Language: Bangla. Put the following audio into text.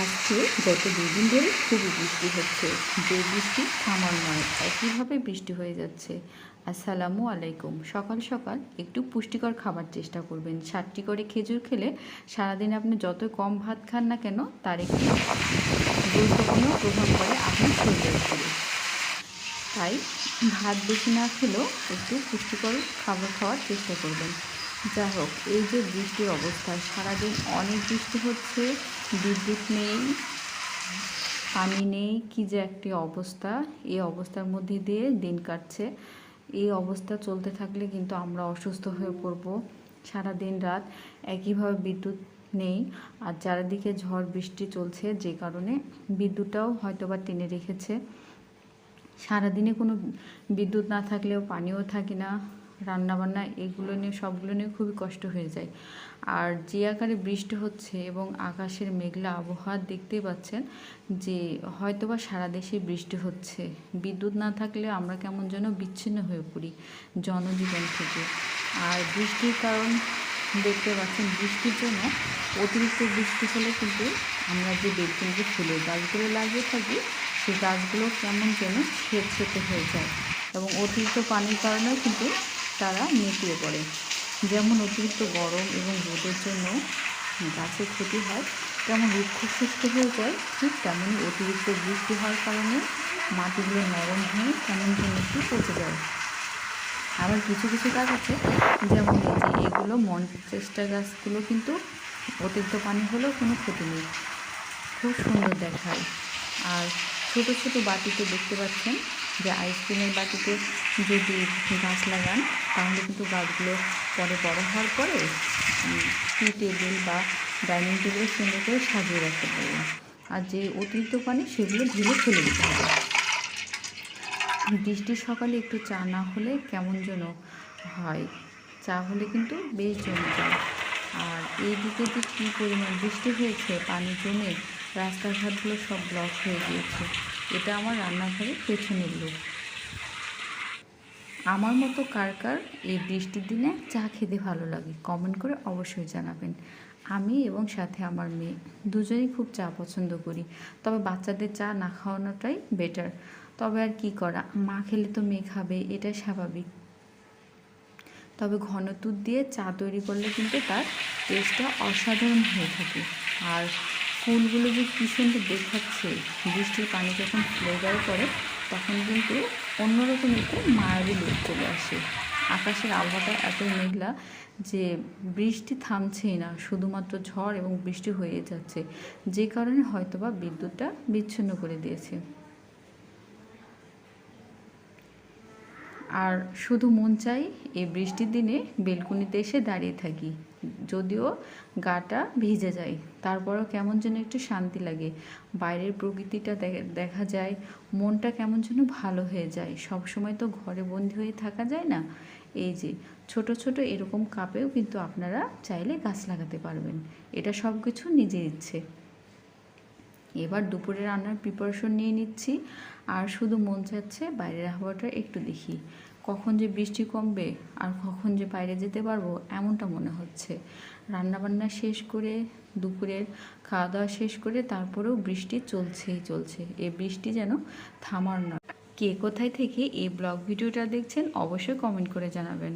আজকে গত দুদিন ধরে খুবই বৃষ্টি হচ্ছে। যে বৃষ্টি থামার নয়, একইভাবে বৃষ্টি হয়ে যাচ্ছে। আসসালামু আলাইকুম। সকাল সকাল একটু পুষ্টিকর খাবার চেষ্টা করবেন। সাতটি করে খেজুর খেলে সারাদিন আপনি যত কম ভাত খান না কেন, তার একটি গুরুত্বপূর্ণ প্রভাব পড়ে আপনার শরীরের উপরে। তাই ভাত বেশি না খেলেও একটু পুষ্টিকর খাবার খাওয়ার চেষ্টা করবেন। যাই হোক, এই যে বৃষ্টির অবস্থা, সারাদিন অনেক বৃষ্টি হচ্ছে বিদ্যুৎ নেই, পানি নেই, কি যে একটি অবস্থা। এই অবস্থার মধ্যে দিয়ে দিন কাটছে। এই অবস্থা চলতে থাকলে কিন্তু আমরা অসুস্থ হয়ে পড়ব সারা দিন রাত। একইভাবে বিদ্যুৎ নেই আর চারিদিকে ঝড় বৃষ্টি চলছে যে কারণে বিদ্যুৎটাও হয়তো বা টেনে রেখেছে। সারাদিনে কোনো বিদ্যুৎ না থাকলেও পানিও থাকে না। রান্নাবান্না, এগুলো নিয়ে, সবগুলো নিয়ে খুবই কষ্ট হয়ে যায়। আর যে আকারে বৃষ্টি হচ্ছে এবং আকাশের মেঘলা আবহাওয়া দেখতেই পাচ্ছেন যে হয়তোবা সারা দেশে বৃষ্টি হচ্ছে। বিদ্যুৎ না থাকলে আমরা কেমন যেন বিচ্ছিন্ন হয়ে পড়ি জনজীবন থেকে। আর বৃষ্টির কারণ দেখতে পাচ্ছেন, বৃষ্টির জন্য অতিরিক্ত বৃষ্টি হলে কিন্তু আমরা যে বেলকুনিতে ফুলের গাছগুলো লাগিয়ে থাকি, সেই গাছগুলো কেমন যেন সেতে হয়ে যায়। এবং অতিরিক্ত পানির কারণেও কিন্তু তারা নেতিয়ে পড়ে যেমন অতিরিক্ত গরম এবং রোদের জন্য গাছের ক্ষতি হয়, তেমন রুক্ষ শুষ্ক হয়ে যায়, ঠিক তেমনই অতিরিক্ত বৃষ্টি হওয়ার কারণে মাটিগুলো নরম হয়ে, তেমন একটু পচে যায়। আবার কিছু কিছু গাছ আছে, যেমন এই যে এগুলো মনচেস্টা গাছগুলো কিন্তু অতিরিক্ত পানি হলেও কোনো ক্ষতি নেই। খুব সুন্দর দেখায়। আর ছোট ছোট বাটিতে দেখতে পাচ্ছেন যে আইসক্রিমের বাটিতে যদি গাছ লাগান, তাহলে কিন্তু গাছগুলো পরে বড় হওয়ার পরে টি টেবিল বা ডাইনিং টেবিলে সুন্দর করে সাজিয়ে রাখতে পারবেন। আর যে অতিরিক্ত পানি, সেগুলো ঢেলে ফেলে দিতে হবে। বৃষ্টির সকালে একটু চা না হলে কেমন যেন হয়। চা হলে কিন্তু বেশ জমে যায়। আর এই দিকে যে কী পরিমাণ বৃষ্টি হয়েছে, পানি জমে রাস্তাঘাটগুলো সব ব্লক হয়ে গিয়েছে। এটা আমার রান্নাঘরের পেছনের লোক। আমার মতো কার কার এই বৃষ্টির দিনে চা খেতে ভালো লাগে কমেন্ট করে অবশ্যই জানাবেন। আমি এবং সাথে আমার মেয়ে দুজনেই খুব চা পছন্দ করি, তবে বাচ্চাদের চা না খাওয়ানোটাই বেটার তবে আর কি করা, মা খেলে তো মেয়ে খাবে, এটাই স্বাভাবিক। তবে ঘন দুধ দিয়ে চা তৈরি করলে কিন্তু তার টেস্টটা অসাধারণ হয়ে থাকে। আর ফুলগুলো যে কী সুন্দর দেখাচ্ছে। বৃষ্টির পানি যখন ফ্লেভার করে, তখন কিন্তু অন্যরকম একটু মায়াবী লোক চলে আসে। আকাশের আবহাওয়াটা এত মেঘলা যে বৃষ্টি থামছেই না, শুধুমাত্র ঝড় এবং বৃষ্টি হয়ে যাচ্ছে। যে কারণে হয়তোবা বিদ্যুৎটা বিচ্ছিন্ন করে দিয়েছে। আর শুধু মন চাই এই বৃষ্টির দিনে বেলকুনিতে এসে দাঁড়িয়ে থাকি। যদিও গাটা ভিজে যায়, তারপরও কেমন যেন একটু শান্তি লাগে। বাইরের প্রকৃতিটা দেখা যায়, মনটা কেমন যেন ভালো হয়ে যায়। সব সময় তো ঘরে বন্দি হয়ে থাকা যায় না? এই যে, ছোট ছোট এরকম কাপেও কিন্তু আপনারা চাইলে গাছ লাগাতে পারবেন। এটা সব কিছু নিজের ইচ্ছে। এবার দুপুরে রান্নার প্রিপারেশন নিয়ে নিচ্ছি। আর শুধু মন চাচ্ছে বাইরের আবহাওয়াটা একটু দেখি। কখন যে বৃষ্টি কমবে আর কখন যে বাইরে যেতে পারব এমনটা মনে হচ্ছে। রান্নাবান্না শেষ করে দুপুরের খাওয়া দাওয়া শেষ করে তারপরেও বৃষ্টি চলছেই চলছে। এই বৃষ্টি যেন থামার নয়। কে কোথায় থেকে এই ব্লগ ভিডিওটা দেখছেন অবশ্যই কমেন্ট করে জানাবেন।